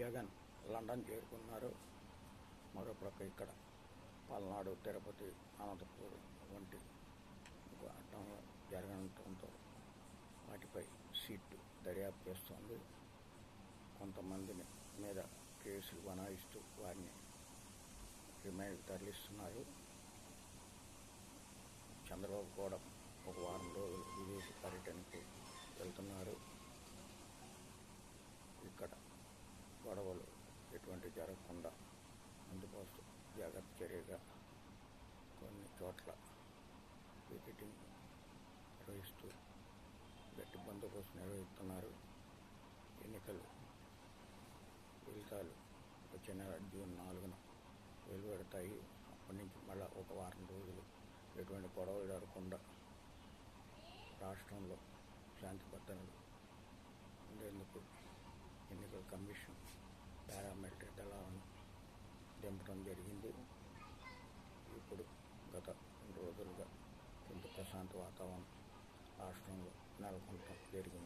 Jagan London చేరుకున్నారు. మరోపక్క ఇక్కడ పల్నాడు తిరుపతి అనంతపూర్ వంటి ఘటనలు జరగడంతో వాటిపై సీట్ దర్యాప్తు చేస్తోంది. కొంతమందిని మీద కేసులు బనాయిస్తూ వారిని రిమైండ్ తరలిస్తున్నారు. చంద్రబాబు కూడా ఒక వారం రోజులు విదేశీ పర్యటనకు వెళ్తున్నారు ఇక్కడ గొడవలు ఎటువంటి జరగకుండా అందుకోసం జాగ్రత్త చర్యగా కొన్ని చోట్ల పికెటింగ్ నిర్వహిస్తూ గట్టి బందోబస్తు నిర్వహిస్తున్నారు. ఎన్నికలు ఫలితాలు వచ్చే నెల జూన్ నాలుగున వెలువడతాయి. అప్పటి నుంచి మళ్ళీ ఒక వారం రోజులు ఎటువంటి గొడవలు జరగకుండా రాష్ట్రంలో శాంతి భద్రతలు ఉండేందుకు ఎన్నికల కమిషన్ పారామిలిటరీ దళాలను రెండు కొంత ప్రశాంత వాతావరణం. రాష్ట్రంలో నెలకొనటం జరిగింది.